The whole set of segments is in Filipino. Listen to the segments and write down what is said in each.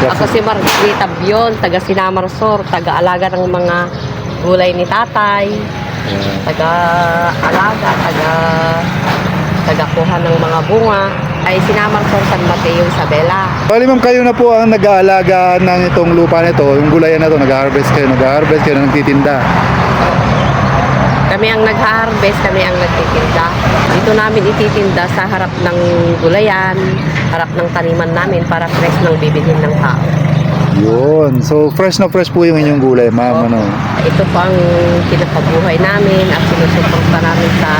Ako si Margarita Bion, taga Sinamarsor, taga-alaga ng mga gulay ni tatay, taga-alaga, taga taga-kuha ng mga bunga, ay Sinamarsor San Mateo, Isabela. Bali ma'am, kayo na po ang nag-aalaga ng itong lupa nito, yung gulayan na to, nag-harvest kayo, nag-harvest kayo, nagtitinda. Kami ang nag-harvest, kami ang nagtitinda. Dito namin ititinda sa harap ng gulayan, harap ng taniman namin para fresh ng bibilhin ng tao. Yun. So, fresh na fresh po yung inyong gulay, ma'am. Ano? Ito po ang kinapabuhay namin at sinusuporta namin sa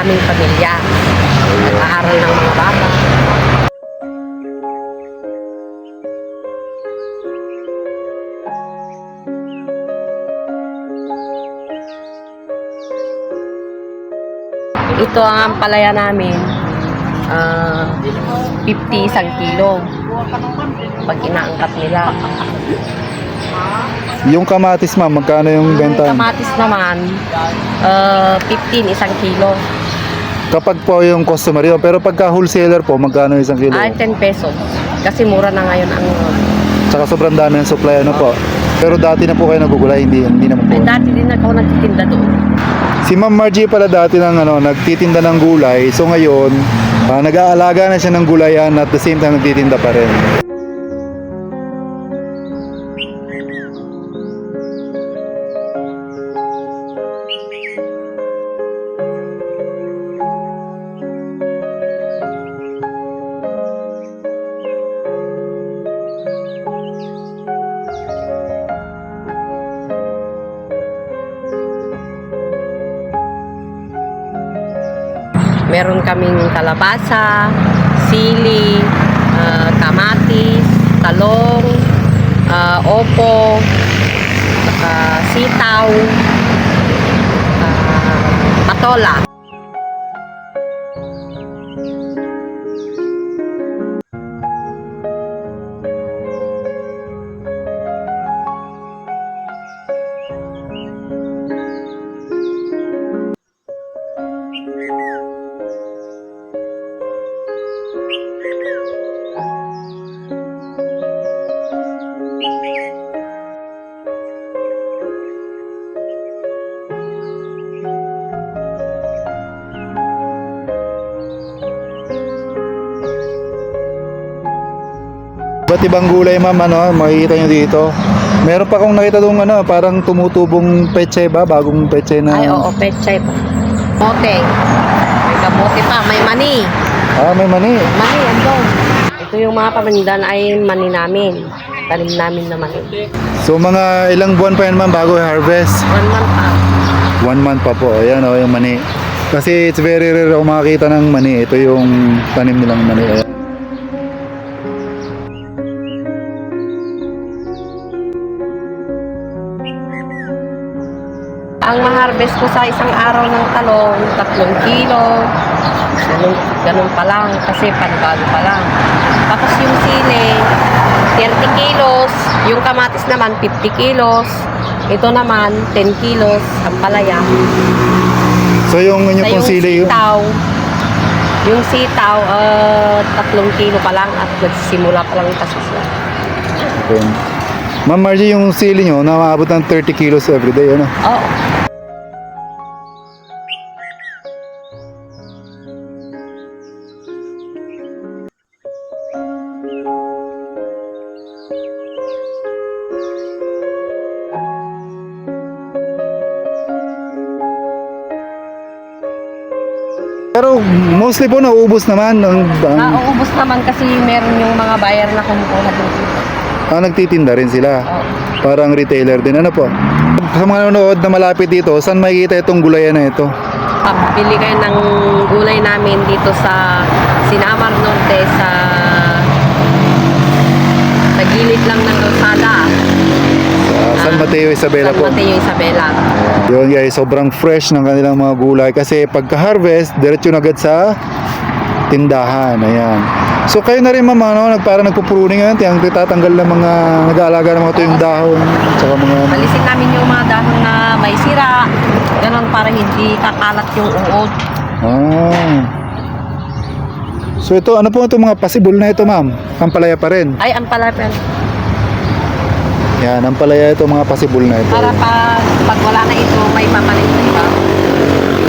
aming pamilya. Nag-aaral ng mga bata. Ito ang palaya namin. Ah, 50 isang kilo. Pag inaangkat nila. Yung kamatis, ma'am, magkano yung benta? kamatis naman, uh, 15 isang kilo. Kapag po yung customer yun, pero pagka wholesaler po, magkano isang kilo? Ay, 10 pesos. Kasi mura na ngayon ang... Tsaka sobrang dami ng supply, ano po? Pero dati na po kayo nagugulay, hindi, hindi naman po. Ay, dati din ako nagtitinda doon. Si Ma'am Margie pala dati ng ano, nagtitinda ng gulay. So ngayon, ah, nag-aalaga na siya ng gulayan at the same time nagtitinda pa rin. Meron kaming kalabasa, sili, ah, kamatis, talong, ah, opo, saka sitaw, ah, patola. Ba't ibang gulay ma'am, ano, makikita nyo dito. Meron pa akong nakita doon ano, parang tumutubong peche ba? Bagong peche na... Ay, oo, pechay pa. Mote. May kamote pa, may mani. Ah, may mani. Mani, andun. Ito yung mga pamindan ay mani namin. Tanim namin na mani. So mga ilang buwan pa yan ma'am bago i-harvest? One month pa. One month pa po. Ayan o, yung mani. Kasi it's very rare ako makakita ng mani. Ito yung tanim nilang mani. Ayan. Ang ma-harvest ko sa isang araw ng talong, tatlong kilo. Ganun, ganun pa lang kasi panibago pa lang. Tapos yung sili, 30 kilos. Yung kamatis naman, 50 kilos. Ito naman, 10 kilos ang palaya. So yung inyo pong yung sili, yung, sitaw, yung sitaw, ah, tatlong kilo pa lang at nagsisimula pa lang itasasla. Okay. Ma'am Margie, yung sili nyo, namaabot ng 30 kilos everyday, ano? Oo. Mostly po nauubos naman ang, ang Nauubos naman kasi meron yung mga buyer na kumukuha dito. ah, nagtitinda rin sila. Parang retailer din. Ano po? Sa mga nanonood na malapit dito, saan makikita itong gulayan na ito? Pabili kayo ng gulay namin dito sa Sinamar Norte sa sa gilid lang ng kalsada. Sa San Mateo Isabela San po. Mateo Isabela. Yun guys, sobrang fresh ng kanilang mga gulay kasi pagka-harvest, diretso na agad sa tindahan. Ayan. So kayo na rin ma'am, ano, nag, parang nagpupruning ngayon, tiyang titatanggal ng mga nag-aalaga ng mga tuyong dahon, tsaka mga Alisin namin yung mga dahon na may sira. Ganon para hindi kakalat yung uod. Ah. So ito, ano po itong mga possible na ito ma'am? Ampalaya pa rin. Ay, ang palapel. Yan, ampalaya ito mga possible na ito. Para pag, pag wala na ito, may mamalit na iba.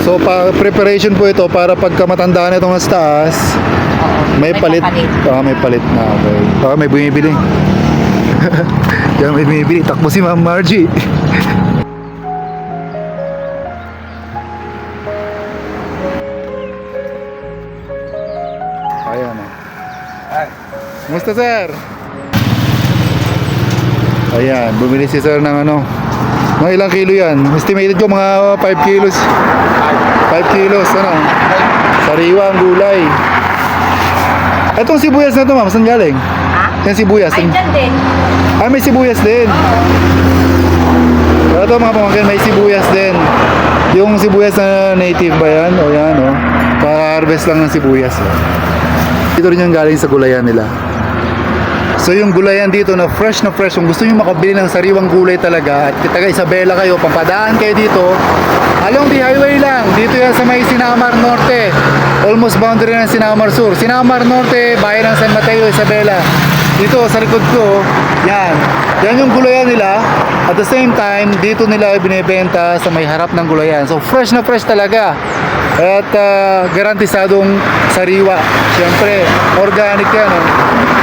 So pa preparation po ito para pagka matanda na itong nasa taas, Oo, may palit. papalit. Ah, may palit na. Okay. Baka may bumibili. Yan may bumibili. Takbo si Ma'am Margie. Ayan o. Musta sir? Ayan, bumili si sir ng ano. Mga ilang kilo yan? Estimated ko mga 5 kilos. 5 kilos, ano? Sariwa ang gulay. Etong sibuyas na to ma'am, saan galing? Ha? Yan sibuyas. Ay, dyan din. Ah, may sibuyas din. Oo. Ito mga pamangkin, may sibuyas din. Yung sibuyas na native ba yan? O yan, o. Para-harvest lang ng sibuyas. O. Dito rin yung galing sa gulayan nila. So yung gulayan dito na fresh na fresh, kung gusto nyo makabili ng sariwang gulay talaga at taga Isabela kayo, papadaan kayo dito, along the highway lang, dito yan sa may Sinamar Norte, almost boundary ng Sinamar Sur. Sinamar Norte, bayan ng San Mateo, Isabela. Dito sa likod ko, yan. Yan yung gulayan nila. At the same time, dito nila binibenta sa may harap ng gulayan. So fresh na fresh talaga. At ah, garantisadong sariwa. Siyempre, organic yan. Oh.